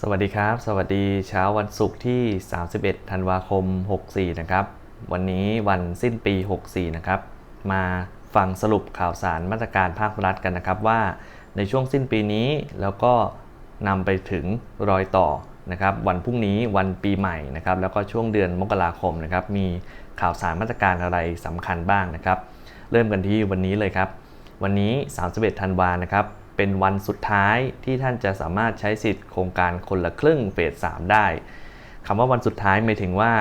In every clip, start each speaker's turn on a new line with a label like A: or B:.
A: สวัสดีครับ สวัสดีเช้าวันศุกร์ที่ 31 ธันวาคม 64 นะครับ วันนี้วันสิ้นปี 64 นะครับ มาฟังสรุปข่าวสารมาตรการภาครัฐกันนะครับว่าในช่วงสิ้นปีนี้แล้วก็นำไปถึงรอยต่อนะครับวันพรุ่งนี้วันปีใหม่นะครับแล้วก็ช่วงเดือนมกราคมนะครับมีข่าวสารมาตรการอะไรสำคัญบ้างนะครับ เริ่มกันที่วันนี้เลยครับ วันนี้ 31 ธันวานะครับ เป็นวันสุดท้ายที่ท่านจะสามารถใช้สิทธิ์โครงการคนละครึ่งเฟส3ได้คำว่าวันสุดท้ายหมายถึงว่า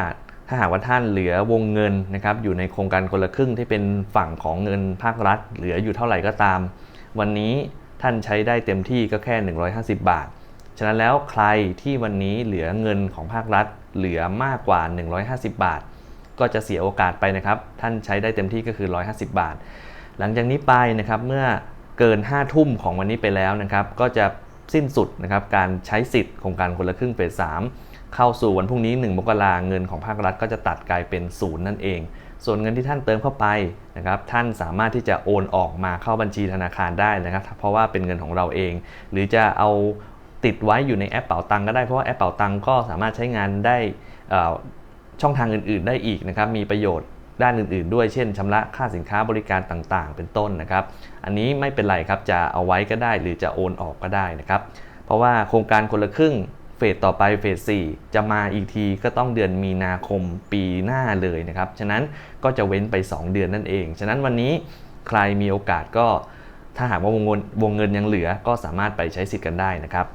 A: ถ้าหากว่าท่านเหลือวงเงินนะครับอยู่ในโครงการคนละครึ่งที่เป็นฝั่งของเงินภาครัฐ เหลืออยู่เท่าไหร่ก็ตาม วันนี้ท่านใช้ได้เต็มที่ก็แค่ 150 บาท ฉะนั้นแล้วใครที่วันนี้เหลือเงินของภาครัฐ เหลือมากกว่า 150 บาท ก็จะเสียโอกาสไปนะครับ ท่านใช้ได้เต็มที่ก็คือ 150 บาท หลังจากนี้ไปนะครับเมื่อ เกิน 5 ทุ่มของวันนี้ไปแล้วนะครับก็จะสิ้นสุดนะครับการใช้สิทธิ์โครงการคนละครึ่งเฟส3เข้าสู่วันพรุ่งนี้ 1 มกราเงินของภาครัฐก็จะตัดกลายเป็นศูนย์นั่นเอง ส่วนเงินที่ท่านเติมเข้าไปนะครับท่านสามารถที่จะโอนออกมาเข้าบัญชีธนาคารได้นะครับ เพราะว่าเป็นเงินของเราเอง หรือจะเอาติดไว้อยู่ในแอปเป๋าตังก็ได้เพราะว่าแอปเป๋าตังก็สามารถใช้งานได้ช่องทางอื่น ๆ ได้อีกนะครับมีประโยชน์ ด้านอื่นๆ ด้วยเช่นชำระค่าสินค้าบริการต่างๆ เป็นต้นนะครับ อันนี้ไม่เป็นไรครับจะเอาไว้ก็ได้หรือจะโอนออกก็ได้นะครับ เพราะว่าโครงการคนละครึ่งเฟสต่อไปเฟส 4 จะมาอีกทีก็ต้องเดือนมีนาคมปีหน้าเลยนะครับ ฉะนั้นก็จะเว้นไป 2 เดือนนั่นเอง ฉะนั้นวันนี้ใครมีโอกาสก็ถ้าหากว่าวงเงินวงเงินยังเหลือก็สามารถไปใช้สิทธิ์กันได้นะครับ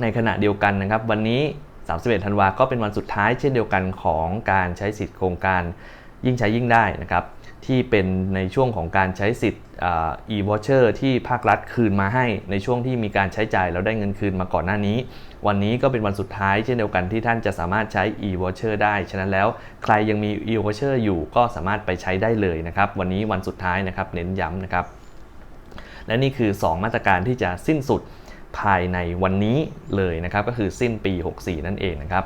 A: ในขณะเดียวกันนะครับ วันนี้ 31 ธันวาก็เป็นวันสุดท้ายเช่นเดียวกันของการใช้สิทธิ์โครงการ ยิ่งใช้ยิ่งได้นะครับที่เป็นในช่วงของการใช้สิทธิ์ e-voucher ที่ภาครัฐคืนมาให้ในช่วงที่มีการใช้จ่ายแล้วได้เงินคืนมาก่อนหน้านี้ วันนี้ก็เป็นวันสุดท้ายเช่นเดียวกันที่ท่านจะสามารถใช้ e-voucher ได้ ฉะนั้นแล้วใครยังมี e-voucher อยู่ก็สามารถไปใช้ได้เลยนะครับ วันนี้วันสุดท้ายนะครับเน้นย้ำนะครับ และนี่คือ 2 มาตรการที่จะสิ้นสุดภายในวันนี้เลยนะครับ ก็คือสิ้นปี 64 นั่นเองนะครับ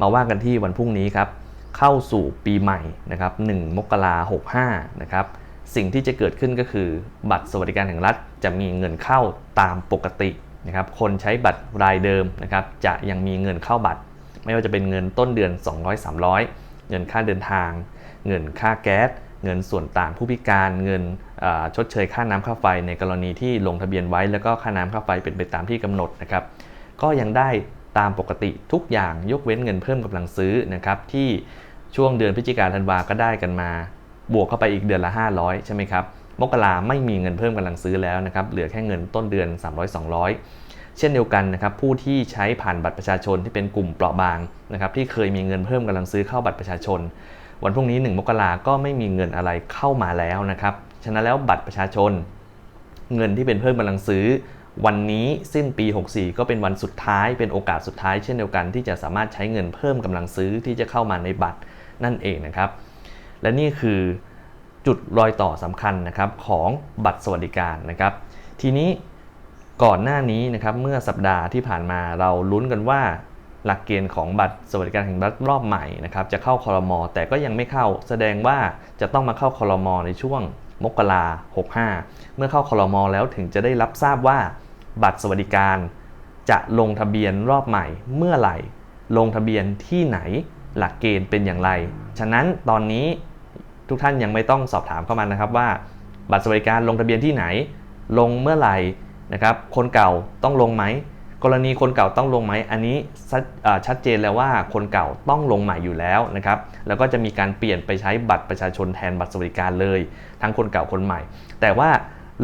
A: มาว่ากันที่วันพรุ่งนี้ครับ เข้าสู่ปีใหม่นะครับ1มกราคม65นะครับสิ่งที่จะเกิดขึ้นก็คือ บัตรสวัสดิการแห่งรัฐ จะมีเงินเข้าตามปกตินะครับคนใช้บัตรรายเดิมนะครับจะยังมีเงินเข้าบัตร ไม่ว่าจะเป็นเงินต้นเดือน 200-300 เงินค่าเดินทาง เงินค่าแก๊ส เงินส่วนต่างผู้พิการเงินชดเชยค่าน้ำค่าไฟในกรณีที่ลงทะเบียนไว้แล้วก็ค่าน้ำค่าไฟเป็นไปตามที่กำหนดนะครับก็ยังได้ ตามปกติทุกอย่างยกเว้นเงินเพิ่มกำลังซื้อนะครับที่ช่วงเดือนพฤศจิกาธันวาก็ได้กันมา บวกเข้าไปอีกเดือนละ 500 ใช่ไหมครับมกราไม่มีเงินเพิ่มกำลังซื้อแล้วนะครับเหลือแค่เงินต้นเดือน 300-200 เช่นเดียวกันนะครับผู้ที่ใช้ผ่านบัตรประชาชนที่เป็นกลุ่มเปราะบางนะครับที่เคยมีเงินเพิ่มกำลังซื้อเข้าบัตรประชาชน วันพรุ่งนี้ 1 มกราก็ไม่มีเงินอะไรเข้ามาแล้วนะครับฉะนั้นแล้วบัตรประชาชน เงินที่เป็นเพิ่มกำลังซื้อ วันนี้สิ้นปี 64 ก็เป็นวันสุดท้ายเป็นโอกาสสุดท้ายเช่นเดียวกันที่จะสามารถใช้เงินเพิ่มกำลังซื้อที่จะเข้ามาในบัตรนั่นเองนะครับ และนี่คือจุดรอยต่อสำคัญนะครับของบัตรสวัสดิการนะครับ ทีนี้ก่อนหน้านี้นะครับเมื่อสัปดาห์ที่ผ่านมาเราลุ้นกันว่า หลักเกณฑ์ของบัตรสวัสดิการแห่งรัฐรอบใหม่นะครับจะเข้าคอรมอแต่ก็ยังไม่เข้า แสดงว่าจะต้องมาเข้าคอรมอในช่วง มกรา65เมื่อเข้าคอรมอแล้วถึงจะได้รับทราบว่าบัตรสวัสดิการจะลงทะเบียนรอบใหม่เมื่อไหร่ ลงทะเบียนที่ไหนหลักเกณฑ์เป็นอย่างไร ฉะนั้นตอนนี้ทุกท่านยังไม่ต้องสอบถามเข้ามานะครับว่า บัตรสวัสดิการลงทะเบียนที่ไหน ลงเมื่อไหร่นะครับ คนเก่าต้องลงไหม กรณีคนเก่าต้องลงไหมอันนี้ชัดเจนแล้วว่าคนเก่าต้องลงใหม่อยู่แล้วนะครับ แล้วก็จะมีการเปลี่ยนไปใช้บัตรประชาชนแทนบัตรสวัสดิการเลย ทั้งคนเก่าคนใหม่ แต่ว่า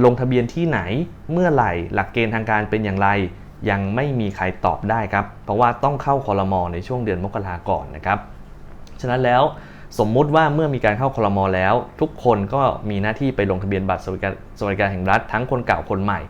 A: ลงทะเบียนที่ไหนเมื่อไหร่หลักเกณฑ์ทางการเป็นอย่างไร ยังไม่มีใครตอบได้ครับ เพราะว่าต้องเข้าคอรมอในช่วงเดือนมกราก่อนนะครับฉะนั้นแล้วสมมุติว่าเมื่อมีการเข้าคอรมอแล้ว ทุกคนก็มีหน้าที่ไปลงทะเบียนบัตรสวัสดิการสวัสดิการแห่งรัฐทั้งคนเก่าคนใหม่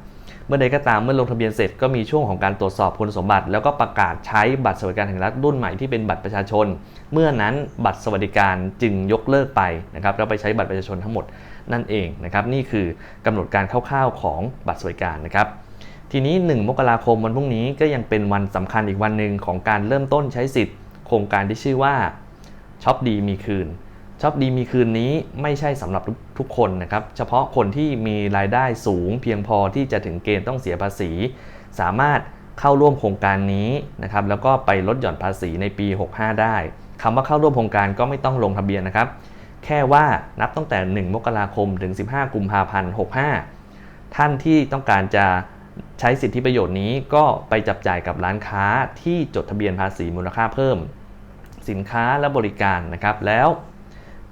A: เมื่อใดก็ตามเมื่อลงทะเบียนเสร็จก็มีช่วงของการตรวจสอบคุณสมบัติ แล้วก็ประกาศใช้บัตรสวัสดิการแห่งรัฐรุ่นใหม่ที่เป็นบัตรประชาชน เมื่อนั้นบัตรสวัสดิการจึงยกเลิกไปนะครับแล้วไปใช้บัตรประชาชนทั้งหมดนั่นเองนะครับนี่คือกำหนดการคร่าวๆของบัตรสวัสดิการนะครับทีนี้ 1 มกราคมวันพรุ่งนี้ก็ยังเป็นวันสำคัญอีกวันหนึ่งของการเริ่มต้นใช้สิทธิ์ โครงการที่ชื่อว่าช็อปดีมีคืน ชอปดีมีคืนนี้ไม่ใช่สำหรับทุกคนนะครับ เฉพาะคนที่มีรายได้สูงเพียงพอที่จะถึงเกณฑ์ต้องเสียภาษี สามารถเข้าร่วมโครงการนี้นะครับแล้วก็ไปลดหย่อนภาษีในปี 65 ได้คำว่าเข้าร่วมโครงการก็ไม่ต้องลงทะเบียนนะครับ แค่ว่านับตั้งแต่ 1 มกราคมถึง 15 กุมภาพันธ์ 65 ท่านที่ต้องการจะใช้สิทธิประโยชน์นี้ก็ไปจับจ่ายกับร้านค้าที่จดทะเบียนภาษีมูลค่าเพิ่ม สินค้าและบริการนะครับแล้ว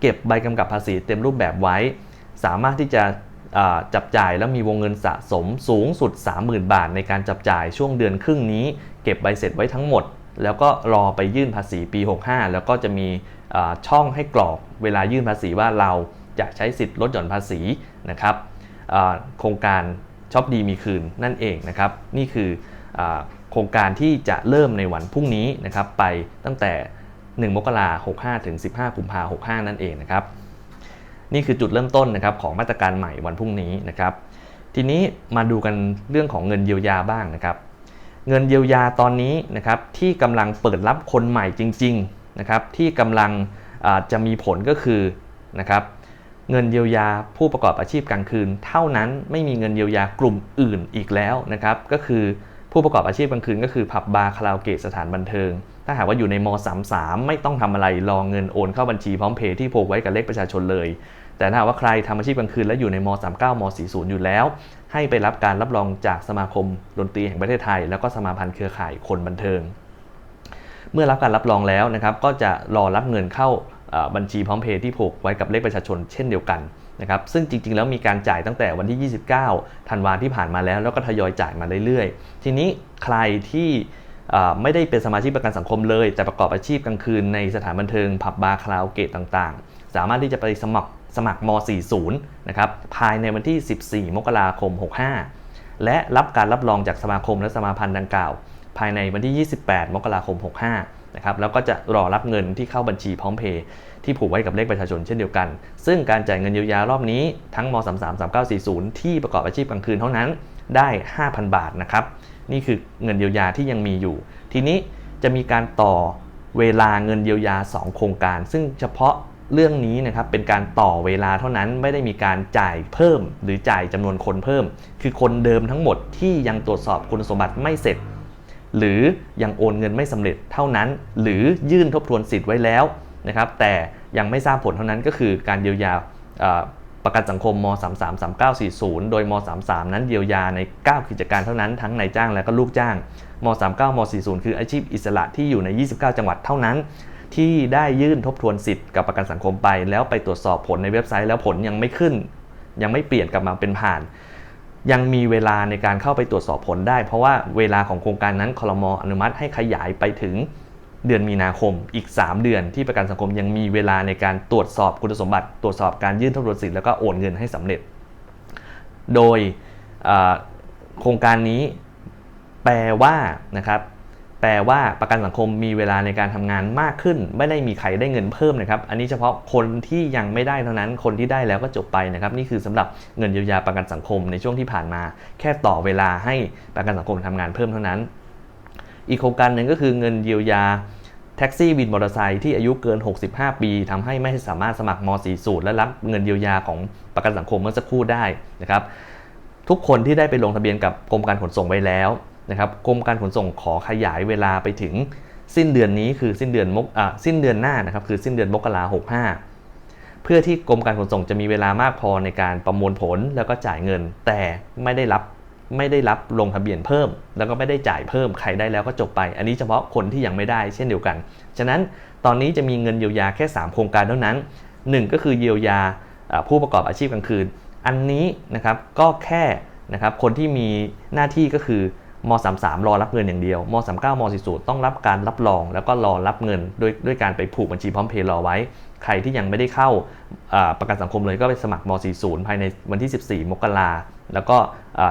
A: เก็บใบกำกับภาษีเต็มรูปแบบไว้ สามารถที่จะจับจ่ายแล้วมีวงเงินสะสมสูงสุด 30,000 บาท ในการจับจ่ายช่วงเดือนครึ่งนี้ เก็บใบเสร็จไว้ทั้งหมด แล้วก็รอไปยื่นภาษีปี 65 แล้วก็จะมีช่องให้กรอกเวลายื่นภาษีว่าเราจะใช้สิทธิ์ลดหย่อนภาษีนะครับโครงการช็อปดีมีคืนนั่นเองนะครับ นี่คืออโครงการที่จะเริ่มในวันพรุ่งนี้นะครับไปตั้งแต่ 1 มกราคม65ถึง 15กุมภาพันธ์65นั่นเองนะครับ นี่คือจุดเริ่มต้นนะครับของมาตรการใหม่วันพรุ่งนี้นะครับ ทีนี้มาดูกันเรื่องของเงินเยียวยาบ้างนะครับ เงินเยียวยาตอนนี้นะครับที่กำลังเปิดรับคนใหม่จริงๆนะครับที่กำลังจะมีผลก็คือนะครับเงินเยียวยาผู้ประกอบอาชีพกลางคืน เท่านั้นไม่มีเงินเยียวยากลุ่มอื่นอีกแล้วนะครับ ก็คือผู้ประกอบอาชีพกลางคืนก็คือผับบาร์คาราโอเกะสถานบันเทิง ถ้าหากว่าอยู่ในม .33 ไม่ต้องทำอะไรรอเงินโอนเข้าบัญชีพร้อมเพย์ที่ผูกไว้กับเลขประชาชนเลย แต่ถ้าหากว่าใครทำอาชีพกลางคืนและอยู่ในม .39 ม .40 อยู่แล้ว ให้ไปรับการรับรองจากสมาคมดนตรีแห่งประเทศไทย แล้วก็สมาพันธ์เครือข่ายคนบันเทิง เมื่อรับการรับรองแล้วนะครับก็จะรอรับเงินเข้าบัญชีพร้อมเพย์ที่ผูกไว้กับเลขประชาชนเช่นเดียวกันนะครับซึ่งจริง ๆ แล้วมีการจ่ายตั้งแต่วันที่ 29 ธันวาที่ผ่านมาแล้ว แล้วก็ทยอยจ่ายมาเรื่อยๆ ทีนี้ใครที่ ไม่ได้เป็นสมาชิกประกันสังคมเลย แต่ประกอบอาชีพกลางคืนในสถานบันเทิงผับบาร์คาราโอเกะต่างๆ สามารถที่จะไปสมัครสมัครม .40 นะครับ ภายในวันที่ 14 มกราคม 65 และรับการรับรองจากสมาคมและสมาพันธ์ดังกล่าว ภายในวันที่ 28 มกราคม 65 นะครับ แล้วก็จะรอรับเงินที่เข้าบัญชีพร้อมเพย์ที่ผูกไว้กับเลขประชาชนเช่นเดียวกัน ซึ่งการจ่ายเงินเยียวยารอบนี้ทั้งม .33 3940 ที่ประกอบอาชีพกลางคืนเท่านั้นได้ 5,000 บาทนะครับ นี่คือเงินเยียวยาที่ยังมีอยู่ ทีนี้จะมีการต่อเวลาเงินเยียวยา 2 โครงการ ซึ่งเฉพาะเรื่องนี้นะครับเป็นการต่อเวลาเท่านั้นไม่ได้มีการจ่ายเพิ่ม หรือจ่ายจำนวนคนเพิ่ม คือคนเดิมทั้งหมดที่ยังตรวจสอบคุณสมบัติไม่เสร็จ หรือยังโอนเงินไม่สำเร็จเท่านั้น หรือยื่นทบทวนสิทธิ์ไว้แล้วนะครับแต่ยังไม่ทราบผลเท่านั้นก็คือการเยียวยา ประกันสังคมม 33 3940 โดยม 33 นั้นเยียวยาใน 9 กิจการเท่านั้นทั้งนายจ้างและก็ลูกจ้าง ม 39 ม 40 คืออาชีพอิสระที่อยู่ใน 29 จังหวัดเท่านั้น ที่ได้ยื่นทบทวนสิทธิ์กับประกันสังคมไป แล้วไปตรวจสอบผลในเว็บไซต์แล้วผลยังไม่ขึ้น ยังไม่เปลี่ยนกลับมาเป็นผ่าน ยังมีเวลาในการเข้าไปตรวจสอบผลได้ เพราะว่าเวลาของโครงการนั้นคลมอนุมัติให้ขยายไปถึง เดือนมีนาคมอีก 3 เดือนที่ประกันสังคมยังมีเวลาในการตรวจสอบคุณสมบัติ ตรวจสอบการยื่นทบทวนสิทธิ์แล้วก็โอนเงินให้สำเร็จ โดยโครงการนี้แปลว่านะครับแปลว่าประกันสังคมมีเวลาในการทำงานมากขึ้น ไม่ได้มีใครได้เงินเพิ่มนะครับ อันนี้เฉพาะคนที่ยังไม่ได้เท่านั้นคนที่ได้แล้วก็จบไปนะครับ นี่คือสำหรับเงินเยียวยาประกันสังคมในช่วงที่ผ่านมา แค่ต่อเวลาให้ประกันสังคมทำงานเพิ่มเท่านั้น อีกโครงการหนึ่งก็คือเงินเยียวยาแท็กซี่วินมอเตอร์ไซค์ที่อายุเกิน 65 ปีทำให้ไม่สามารถสมัครม .40 และรับเงินเยียวยาของประกันสังคมเมื่อสักครู่ได้นะครับ ทุกคนที่ได้ไปลงทะเบียนกับกรมการขนส่งไว้แล้วนะครับกรมการขนส่งขอขยายเวลาไปถึงสิ้นเดือนนี้คือสิ้นเดือนมกอ่าสิ้นเดือนหน้านะครับคือสิ้นเดือนมกราหกห้าเพื่อที่กรมการขนส่งจะมีเวลามากพอในการประมวลผลแล้วก็จ่ายเงิน แต่ไม่ได้รับ ไม่ได้รับลงทะเบียนเพิ่ม แล้วก็ไม่ได้จ่ายเพิ่มใครได้แล้วก็จบไป อันนี้เฉพาะคนที่ยังไม่ได้เช่นเดียวกัน ฉะนั้นตอนนี้จะมีเงินเยียวยาแค่ 3 โครงการเท่านั้น 1 ก็คือเยียวยาผู้ประกอบอาชีพกลางคืน อันนี้นะครับก็แค่นะครับคนที่มีหน้าที่ก็คือม .33 รอรับเงินอย่างเดียวม .39 ม .40 ต้องรับการรับรอง แล้วก็รอรับเงินด้วยด้วยการไปผูกบัญชีพร้อมเพย์รอไว้ ใครที่ยังไม่ได้เข้าประกันสังคมเลยก็ไปสมัครม .40 ภายในวันที่ 14 มกรา แล้วก็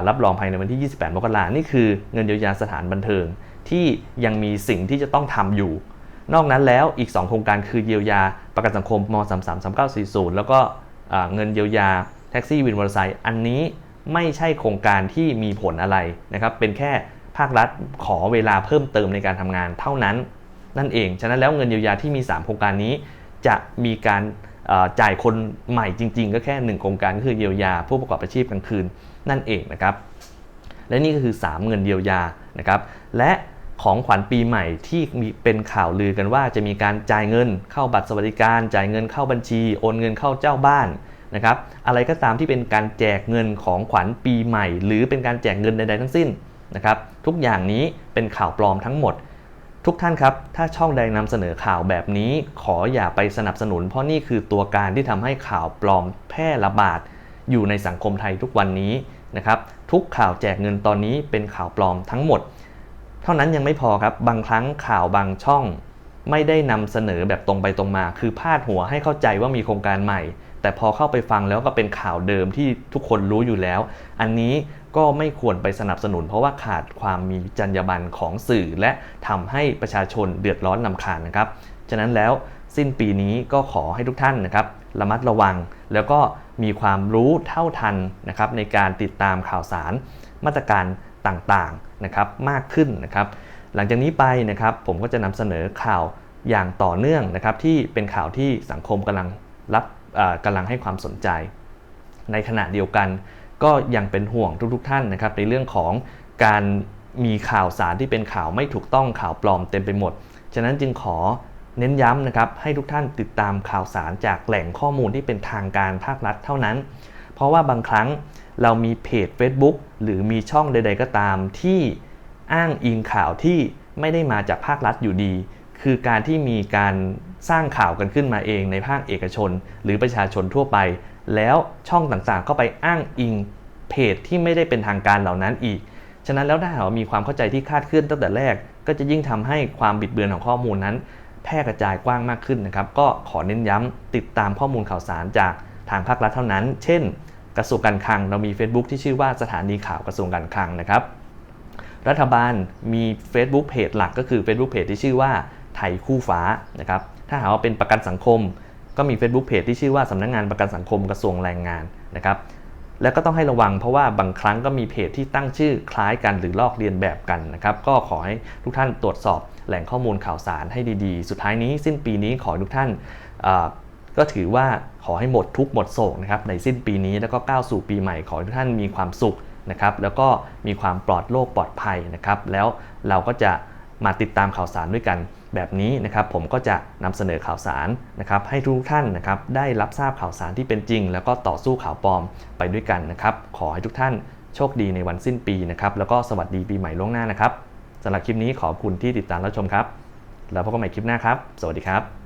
A: รับรองภายในวันที่ 28 มกรานี่คือเงินเยียวยาสถานบันเทิงที่ยังมีสิ่งที่จะต้องทำอยู่ นอกนั้นแล้วอีก 2 โครงการคือเยียวยาประกันสังคมม .33 3940 แล้วก็เงินเยียวยาแท็กซี่วินมอเตอร์ไซค์อันนี้ไม่ใช่โครงการที่มีผลอะไรนะครับ เป็นแค่ภาครัฐขอเวลาเพิ่มเติมในการทำงานเท่านั้นนั่นเอง ฉะนั้นแล้วเงินเยียวยาที่มี 3 โครงการนี้ จะมีการ จ่ายคนใหม่จริง ๆ ก็แค่ 1 โครงการก็คือเยียวยาผู้ประกอบอาชีพกลางคืนนั่นเองนะครับ และนี่ก็คือ 3 เงินเยียวยานะครับ และของขวัญปีใหม่ที่มีเป็นข่าวลือกันว่าจะมีการจ่ายเงินเข้าบัตรสวัสดิการ จ่ายเงินเข้าบัญชี โอนเงินเข้าเจ้าบ้านนะครับ อะไรก็ตามที่เป็นการแจกเงินของขวัญปีใหม่ หรือเป็นการแจกเงินใดๆทั้งสิ้นนะครับ ทุกอย่างนี้เป็นข่าวปลอมทั้งหมด ทุกท่านครับ ถ้าช่องใดนำเสนอข่าวแบบนี้ ขออย่าไปสนับสนุน เพราะนี่คือตัวการที่ทำให้ข่าวปลอมแพร่ระบาด อยู่ในสังคมไทยทุกวันนี้นะครับทุกข่าวแจกเงินตอนนี้เป็นข่าวปลอมทั้งหมด เท่านั้นยังไม่พอครับบางครั้งข่าวบางช่อง ไม่ได้นำเสนอแบบตรงไปตรงมา คือพาดหัวให้เข้าใจว่ามีโครงการใหม่ แต่พอเข้าไปฟังแล้วก็เป็นข่าวเดิมที่ทุกคนรู้อยู่แล้ว อันนี้ ก็ไม่ควรไปสนับสนุน เพราะว่าขาดความมีจรรยาบรรณของสื่อ และทำให้ประชาชนเดือดร้อนนำคาญนะครับ ฉะนั้นแล้วสิ้นปีนี้ก็ขอให้ทุกท่านนะครับระมัดระวัง แล้วก็มีความรู้เท่าทันนะครับในการติดตามข่าวสารมาตรการต่างๆนะครับมากขึ้นนะครับหลังจากนี้ไปนะครับผมก็จะนำเสนอข่าวอย่างต่อเนื่องนะครับที่เป็นข่าวที่สังคมกำลังรับอ่ากำลังให้ความสนใจ ในขณะเดียวกัน ก็ยังเป็นห่วงทุกๆท่านนะครับในเรื่องของการมีข่าวสารที่เป็นข่าวไม่ถูกต้องข่าวปลอมเต็มไปหมด ฉะนั้นจึงขอเน้นย้ำนะครับให้ทุกท่านติดตามข่าวสารจากแหล่งข้อมูลที่เป็นทางการภาครัฐเท่านั้น เพราะว่าบางครั้งเรามีเพจ Facebook หรือมีช่องใด ๆ ก็ตามที่อ้างอิงข่าวที่ไม่ได้มาจากภาครัฐอยู่ดี คือการที่มีการสร้างข่าวกันขึ้นมาเองในภาคเอกชน หรือประชาชนทั่วไป แล้วช่องต่างๆ ก็ไปอ้างอิงเพจที่ไม่ได้เป็นทางการเหล่านั้นอีก ฉะนั้นแล้วถ้าหากว่ามีความเข้าใจที่คาดเคลื่อนตั้งแต่แรก ก็จะยิ่งทำให้ความบิดเบือนของข้อมูลนั้น แพร่กระจายกว้างมากขึ้นนะครับ ก็ขอเน้นย้ำติดตามข้อมูลข่าวสารจากทางภาครัฐเท่านั้น เช่น กระทรวงการคลังเรามี Facebook ที่ชื่อว่าสถานีข่าวกระทรวงการคลังนะครับ รัฐบาลมี Facebook เพจหลักก็คือ Facebook เพจที่ชื่อว่าไทยคู่ฟ้านะครับ ถ้าหากว่าเป็นประกันสังคม ก็มี Facebook เพจที่ชื่อว่าสำนักงงานประกันสังคมกระทรวงแรงงานนะครับแล้วก็ต้องให้ระวังเพราะว่าบางครั้งก็มีเพจที่ตั้งชื่อคล้ายกันหรือลอกเลียนแบบกันนะครับก็ขอให้ทุกท่านตรวจสอบแหล่งข้อมูลข่าวสารให้ดีๆ สุดท้ายนี้สิ้นปีนี้ขอทุกท่านก็ถือว่าขอให้หมดทุกหมดโศกนะครับในสิ้นปีนี้แล้วก็ก้าวสู่ปีใหม่ขอทุกท่านมีความสุขนะครับแล้วก็มีความปลอดโรคปลอดภัยนะครับแล้วเราก็จะมาติดตามข่าวสารด้วยกัน แบบนี้นะครับผมก็จะนำเสนอข่าวสารนะครับให้ทุกท่านนะครับได้รับทราบข่าวสารที่เป็นจริง แล้วก็ต่อสู้ข่าวปลอมไปด้วยกันนะครับ ขอให้ทุกท่านโชคดีในวันสิ้นปีนะครับแล้วก็สวัสดีปีใหม่ล่วงหน้านะครับสำหรับคลิปนี้ขอบคุณที่ติดตามรับชมครับ แล้วพบกันใหม่คลิปหน้าครับ สวัสดีครับ